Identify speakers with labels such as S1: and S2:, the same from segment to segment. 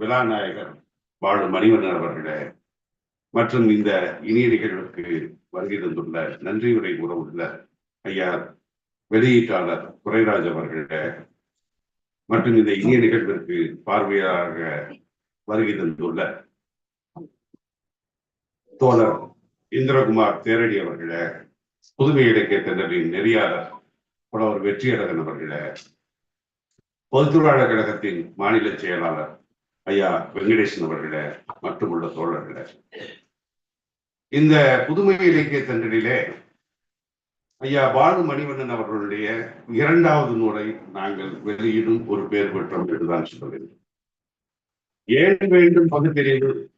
S1: விழாநாயகர் வாழும் மணிவண்ணன் அவர்களே. மற்றும் இந்த இனிய நிகழ்வுக்கு வருகை தந்துள்ள நன்றியுரை உறவுள்ள ஐயா வெளியீட்டாளர் குறைராஜ் அவர்களே. மற்றும் இந்த இனிய நிகழ்விற்கு பார்வையாக வருகை தந்துள்ள தோழர் இந்திரகுமார் தேரடி அவர்களே புதுமை இலக்கிய திணறின் நெறியாளர் புலவர் வெற்றியழகன் அவர்களே பொதுத்துறையாளர் கழகத்தின் மாநில செயலாளர் ஐயா வெங்கடேசன் அவர்களே மட்டுமுள்ள தோழர்களே. இந்த புதுமை இலக்கிய தண்டனிலே ஐயா பாலு மணிவண்ணன் அவர்களுடைய இரண்டாவது நூலை நாங்கள் வெளியிடும் ஒரு பேர் பெற்றோம் என்றுதான் சொல்ல வேண்டும் ஏன் வேண்டும் பகுத்தறிவு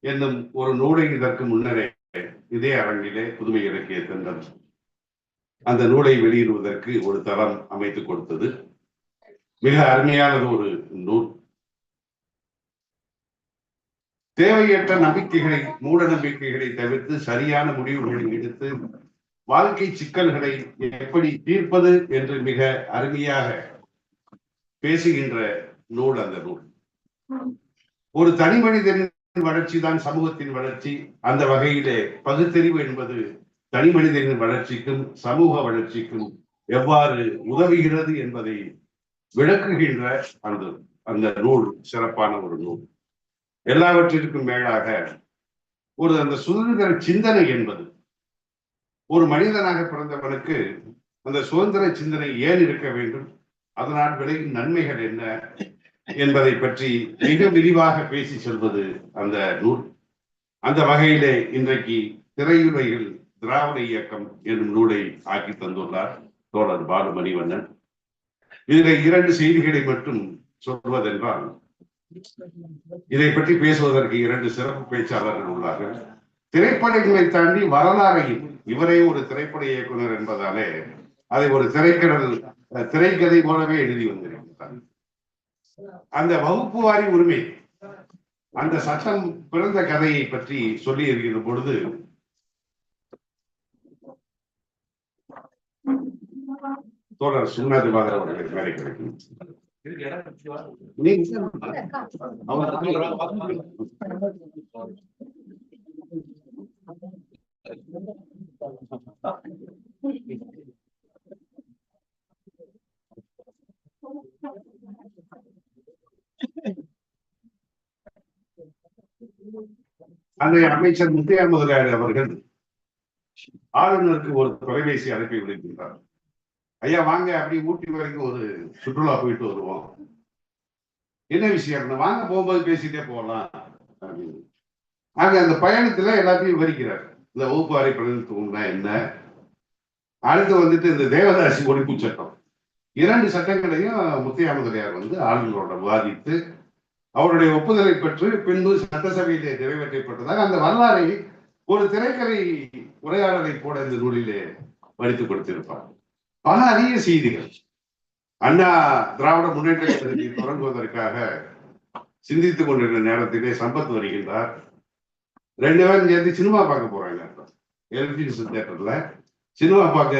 S1: என்னும் ஒரு நூலை இதற்கு முன்னரே இதே அரங்கிலே புதுமை இலக்கிய தண்டன் அந்த நூலை வெளியிடுவதற்கு ஒரு தரம் அமைத்துக் கொடுத்தது. மிக அருமையானது ஒரு நூல் தேவையற்ற நம்பிக்கைகளை மூட நம்பிக்கைகளை தவிர்த்து சரியான முடிவுகளை எடுத்து வாழ்க்கை சிக்கல்களை எப்படி தீர்ப்பது என்று மிக அருமையாக பேசுகின்ற நூல் அந்த நூல். ஒரு தனி மனிதனின் வளர்ச்சி தான் சமூகத்தின் வளர்ச்சி. அந்த வகையிலே பகுத்தறிவு என்பது தனி மனிதனின் வளர்ச்சிக்கும் சமூக வளர்ச்சிக்கும் எவ்வாறு உதவுகிறது என்பதை விளக்குகின்ற அந்த அந்த நூல் சிறப்பான ஒரு நூல். எல்லாவற்றிற்கும் மேலாக ஒரு அந்த சுதந்திர சிந்தனை என்பது. ஒரு மனிதனாக பிறந்தவனுக்கு அந்த சுதந்திர சிந்தனை ஏன் இருக்க வேண்டும்? அதனால் விளையும் நன்மைகள் என்ன? என்பதை பற்றி மிக விரிவாக பேசி செல்வது அந்த நூல். அந்த வகையிலே இன்றைக்கு திரையுலகில் திராவிட இயக்கம் என்னும் நூலை ஆக்கி தந்துள்ளார் தோழர் பாலு மணிவண்ணன் இதில் இரண்டு செய்திகளை மட்டும் சொல்வதென்றால் இதை பற்றி பேசுவதற்கு இரண்டு சிறப்பு பேச்சாளர்கள் உள்ளார்கள். திரைப்படங்களை தாண்டி வரலாறையும் இவரே ஒரு திரைப்பட இயக்குனர் என்பதாலே அதை ஒரு திரைக்கடல் திரைக்கதை போலவே எழுதி வந்திருக்கிறார். அந்த வகுப்பு வாரி உரிமை அந்த சட்டம் பிறந்த கதையை பற்றி சொல்லி இருக்கிற பொழுது தோழர் சுண்ணா திவாகர் அவர்களுக்கு மேலே கிடைக்கும். நீங்க அன்றைய அமைச்சர் முத்தையா முதலியார் அவர்கள் ஆளுநருக்கு ஒரு தொலைபேசி அனுப்பி விடுக்கின்றார். ஐயா வாங்க அப்படி ஊட்டி வரைக்கும் ஒரு சுற்றுலா போயிட்டு வருவோம். என்ன விஷயம்? வாங்க போகும்போது பேசிட்டே போகலாம். அப்படின்னு. ஆக அந்த பயணத்துல எல்லாத்தையும் விவரிக்கிறார். இந்த வகுப்பு அறை பிரதிநிதித்துவம்னா என்ன? அடுத்து வந்துட்டு இந்த தேவதாசி ஒழிப்பு சட்டம். இரண்டு சட்டங்களையும் முத்தையா வந்து ஆளுநரோட விவாதித்து அவருடைய ஒப்புதலை பெற்று பின்பு சட்டசபையிலே நிறைவேற்றப்பட்டதாக அந்த வரலாறை ஒரு திரைக்கதை உரையாடலை கூட இந்த நூலிலே வடித்து கொடுத்திருப்பார். பல அரிய செய்திகள். அண்ணா திராவிட முன்னேற்ற கழகத்தை தொடங்குவதற்காக சிந்தித்துக் கொண்டிருந்த நேரத்திலே சம்பத் வருகின்றார். ரெண்டு பேரும் சேர்ந்து சினிமா பார்க்க போறாங்க. எல்பிசி தேட்டர்ல சினிமா பார்க்க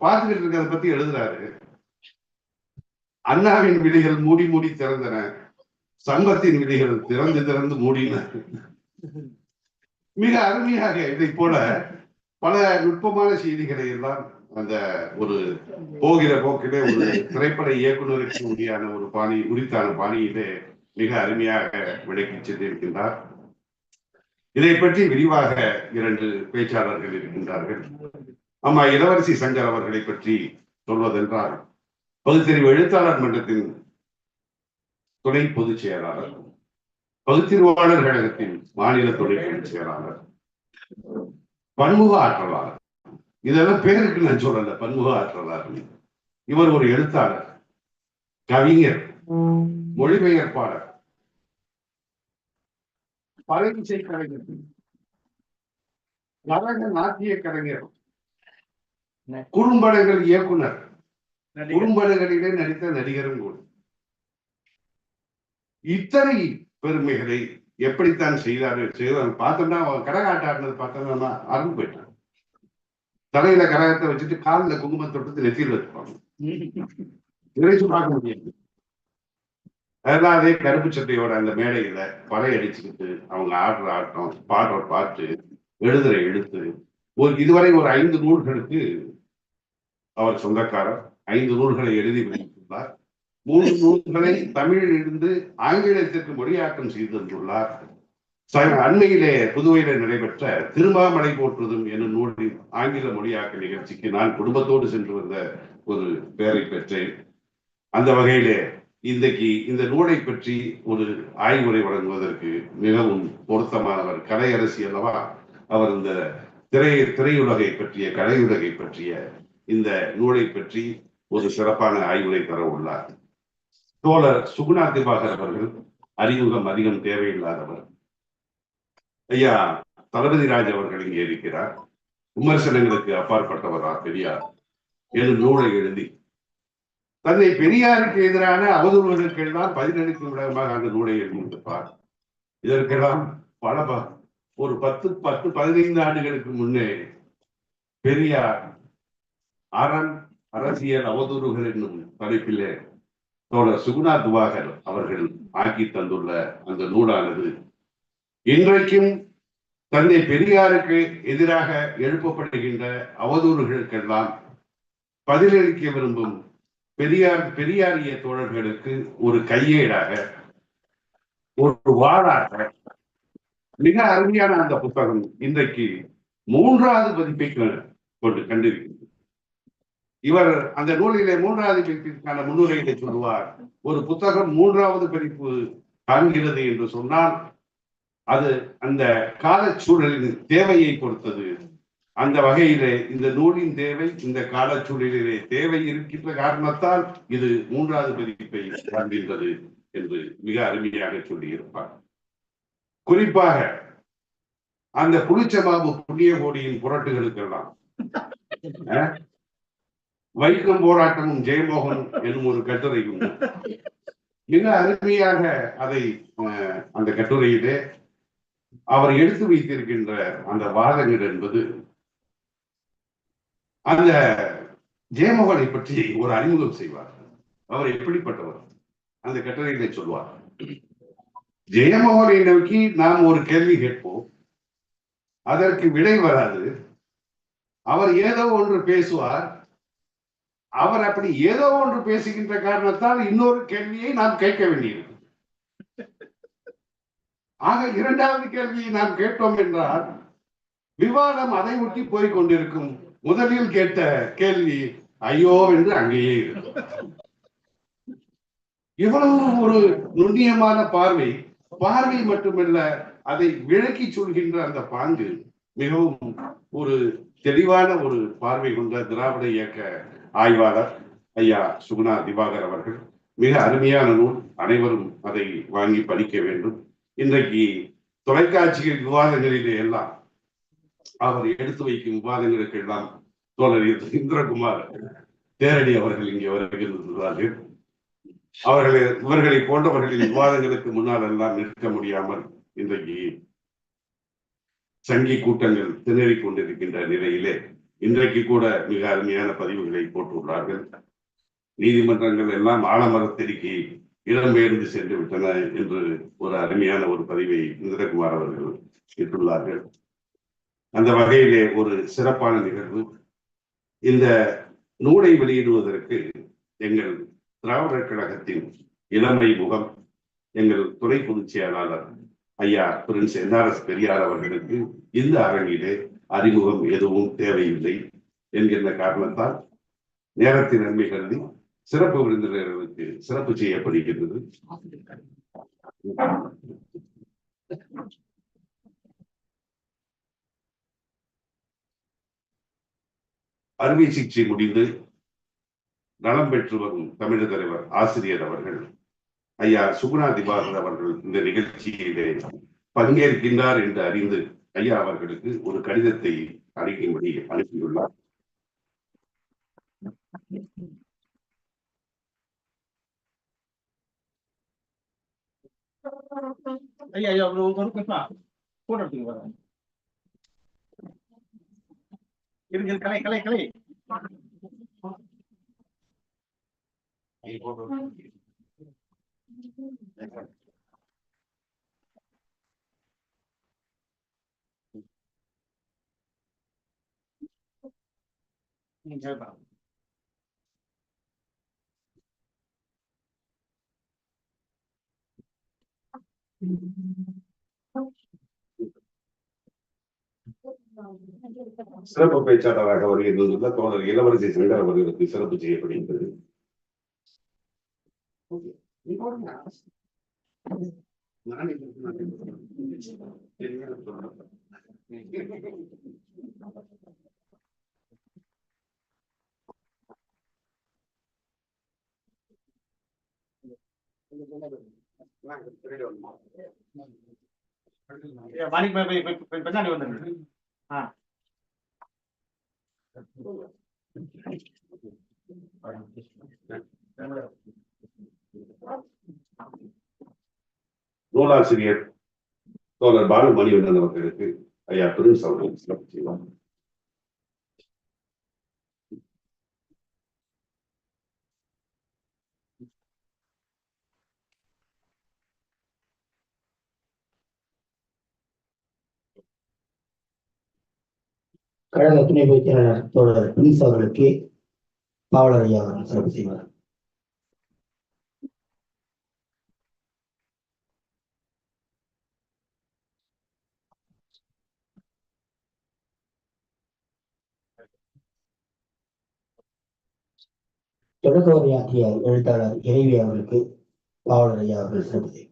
S1: பார்த்துக்கிட்டு இருக்கிறத பத்தி எழுதுறாரு. அண்ணாவின் விழிகள் மூடி மூடி திறந்தன. சம்பத்தின் விழிகள் திறந்து திறந்து மூடின. மிக அருமையாக இதை போல பல நுட்பமான செய்திகளை எல்லாம் அந்த ஒரு போகிற போக்கிலே ஒரு திரைப்பட இயக்குநருக்கு உரியான ஒரு பாணி உரித்தான பாணியிலே மிக அருமையாக விளக்கி சென்றிருக்கின்றார். இதை பற்றி விரிவாக இரண்டு பேச்சாளர்கள் இருக்கின்றார்கள். ஆமா இளவரசி சங்கர் அவர்களை பற்றி சொல்வதென்றால் பகுத்தறிவு எழுத்தாளர் மன்றத்தின் துணை பொதுச் செயலாளர் பகுத்தறிவாளர் கழகத்தின் மாநில துணை பொதுச் செயலாளர் பன்முக ஆற்றலாளர் இதெல்லாம் பேருக்கு நான் சொல்லல பன்முக ஆற்றலாளர் இவர் ஒரு எழுத்தாளர் கவிஞர் மொழிபெயர்ப்பாளர். பல இசை கலைஞர். நரக நாட்டிய கலைஞர். குறும்படங்கள் இயக்குனர். குறும்படங்களிலே நடித்த நடிகரும் கூட. இத்தனை பெருமைகளை எப்படித்தான் செய்தாரு செய்தார் பார்த்தோம்னா அவன் கரகாட்டாடினது பார்த்தோம்னா அறந்து போயிட்டான். தலையில கரகத்தை வச்சுட்டு காலில் குங்குமம் தொட்டு நெத்தியில் வச்சுப்பாங்க நினைச்சு பார்க்க முடியாது. அதெல்லாம் அதே கருப்பு சட்டையோட அந்த மேடையில பழைய அடிச்சுக்கிட்டு அவங்க ஆடுற ஆட்டம் பாடுற பாட்டு எழுதுற எழுத்து. ஒரு இதுவரை ஒரு ஐந்து நூல்களுக்கு அவர் சொந்தக்காரர் ஐந்து நூல்களை எழுதி வெளியிட்டுள்ளார் மூன்று நூல்களை தமிழில் இருந்து ஆங்கிலத்திற்கு மொழியாக்கம் செய்து வந்துள்ளார் அண்மையிலே புதுவையில நடைபெற்ற திருமாமலை போற்றுதும் என்னும் நூலின் ஆங்கில மொழியாக்க நிகழ்ச்சிக்கு நான் குடும்பத்தோடு சென்று வந்த ஒரு பெயரை பெற்றேன். அந்த வகையிலே இன்றைக்கு இந்த நூலை பற்றி ஒரு ஆய்வுரை வழங்குவதற்கு மிகவும் பொருத்தமானவர் கலையரசி அல்லவா? அவர் இந்த திரை திரையுலகை பற்றிய கலையுலகை பற்றிய இந்த நூலை பற்றி ஒரு சிறப்பான ஆய்வுரை தர உள்ளார். தோழர் சுகுணா திவாகர் அவர்கள் அறிமுகம் அதிகம் தேவையில்லாதவர். ஐயா தளபதி ராஜ் அவர்கள் இங்கே இருக்கிறார். விமர்சனங்களுக்கு அப்பாற்பட்டவரா? பெரியார் என்று நூலை எழுதி. தன்னை பெரியாருக்கு எதிரான அவதூறுகளுக்கெல்லாம் பதிலளிக்கும் விடமாக அந்த நூலை எழுதியிருப்பார். இதற்கெல்லாம் பல ஒரு பத்து பத்து பதினைந்து ஆண்டுகளுக்கு முன்னே பெரியார் அறம் அரசியல் அவதூறுகள் என்னும் தலைப்பிலே தோழர் சுகுணா துவாகர் அவர்கள் ஆக்கி தந்துள்ள அந்த நூலானது இன்றைக்கும் தந்தை பெரியாருக்கு எதிராக எழுப்பப்படுகின்ற அவதூறுகளுக்கெல்லாம் பதிலளிக்க விரும்பும் பெரியார் பெரியாரிய தோழர்களுக்கு ஒரு கையேடாக ஒரு வாழாக மிக அருமையான அந்த புத்தகம் இன்றைக்கு மூன்றாவது பதிப்பை கொண்டு கண்டிருக்கிறது. இவர் அந்த நூலிலே மூன்றாவது பதிப்பிற்கான முன்னுரையை சொல்வார் ஒரு புத்தகம் மூன்றாவது பதிப்பு காண்கிறது என்று சொன்னால் அது அந்த காலச்சூழலின் தேவையை பொறுத்தது. அந்த வகையிலே இந்த நூலின் தேவை இந்த காலச்சூழலிலே தேவை இருக்கின்ற காரணத்தால் இது மூன்றாவது பதிப்பை காண்கின்றது என்று மிக அருமையாக சொல்லியிருப்பார். குறிப்பாக அந்த புளிச்சமாபு புண்ணிய கோடியின் புரட்டுகளுக்கெல்லாம் அஹ், வைக்கம் போராட்டமும் ஜெயமோகன் என்னும் ஒரு கட்டுரை உண்டு. மிக அருமையாக அதை அந்த கட்டுரையிலே அவர் எடுத்து வைத்திருக்கின்ற அந்த வாதங்கள் என்பது அந்த ஜெயமோகனை பற்றி ஒரு அறிமுகம் செய்வார் அவர் எப்படிப்பட்டவர்? அந்த கட்டுரையிலே சொல்வார் ஜெயமோகனை நோக்கி நாம் ஒரு கேள்வி கேட்போம். அதற்கு விடை வராது. அவர் ஏதோ ஒன்று பேசுவார். அவர் அப்படி ஏதோ ஒன்று பேசுகின்ற காரணத்தால் இன்னொரு கேள்வியை நாம் கேட்க வேண்டியிருக்கும். ஆக இரண்டாவது கேள்வியை நாம் கேட்டோம் என்றால் விவாதம் அதை ஒட்டி போய் கொண்டிருக்கும் முதலில் கேட்ட கேள்வி ஐயோ என்று அங்கேயே இருக்கும். இவ்வளவு ஒரு நுண்ணியமான பார்வை பார்வை மட்டுமல்ல அதை விளக்கி சொல்கின்ற அந்த பாங்கு மிகவும் ஒரு தெளிவான ஒரு பார்வை கொண்ட திராவிட இயக்க ஆய்வாளர் ஐயா சுகுணா திவாகர் அவர்கள். மிக அருமையான நூல் அனைவரும் அதை வாங்கி படிக்க வேண்டும். இன்றைக்கு தொலைக்காட்சியில் விவாதங்களிலே எல்லாம் அவர் எடுத்து வைக்கும் விவாதங்களுக்கு எல்லாம் தோழர் இந்திரகுமார் தேரடி அவர்கள் இங்கே வருகின்றார்கள். அவர்களை இவர்களை போன்றவர்களின் விவாதங்களுக்கு முன்னால் எல்லாம் நிற்க முடியாமல் இன்றைக்கு சங்கி கூட்டங்கள் திணறிக் கொண்டிருக்கின்ற நிலையிலே இன்றைக்கு கூட மிக அருமையான பதிவுகளை போட்டுள்ளார்கள். நீதிமன்றங்கள் எல்லாம் ஆலமரத்தடிக்கு இடம்பெயர்ந்து சென்று விட்டன என்று ஒரு அருமையான ஒரு பதிவை இந்திரகுமார் அவர்கள் இட்டுள்ளார்கள் அந்த வகையிலே ஒரு சிறப்பான நிகழ்வு. இந்த நூலை வெளியிடுவதற்கு எங்கள் திராவிடர் கழகத்தின் இளமை முகம் எங்கள் துணை பொதுச் செயலாளர் ஐயா பிரின்ஸ் என்ஆர்எஸ் பெரியார் அவர்களுக்கு இந்த அரங்கிலே அறிமுகம் எதுவும் தேவையில்லை என்கின்ற காரணத்தால் நேரத்தின் நன்மை கருதி சிறப்பு விருந்தினர்களுக்கு சிறப்பு செய்யப்படுகின்றது. அறுவை சிகிச்சை முடிந்து நலம் பெற்று வரும் தமிழக தலைவர் ஆசிரியர் அவர்கள் ஐயா சுகுணா திவாகர் அவர்கள் இந்த நிகழ்ச்சியிலே பங்கேற்கின்றார் என்று அறிந்து ஐயா அவர்களுக்கு ஒரு கடிதத்தை அளிக்கும்படி அனுப்பியுள்ளார்.
S2: ஐயா ஐயா ஒரு ஒரு நிமிஷம் போட்டோ எடுத்துக்க வரேன் இருங்க கலை கலை கலை. நீங்க
S1: சிறப்பு பேச்சாளராக வருகின்றது தோழர் இளவரசி சங்கர் அவர்களுக்கு சிறப்பு செய்யப்படுகின்றது.
S2: ஏ, மாணிக் பின்னாடி வந்துருங்க. ஆ.
S1: நூலாசிரியர் தோழர் பாலு மணிவண்ணன் அவர்களுக்கு ஐயா பிரின்ஸ் அவர்கள் சிறப்பு செய்வார்
S3: கழக துணை பொதுச் தோழர் பிரின்ஸ் அவர்களுக்கு பாவலர் ஐயா அவர்கள் சிறப்பு செய்வார். தொடக்க உரையாற்றிய எழுத்தாளர் இறைவி அவர்களுக்கு பாவலர் ஐயா அவர்கள் சிறப்பு செய்வார்.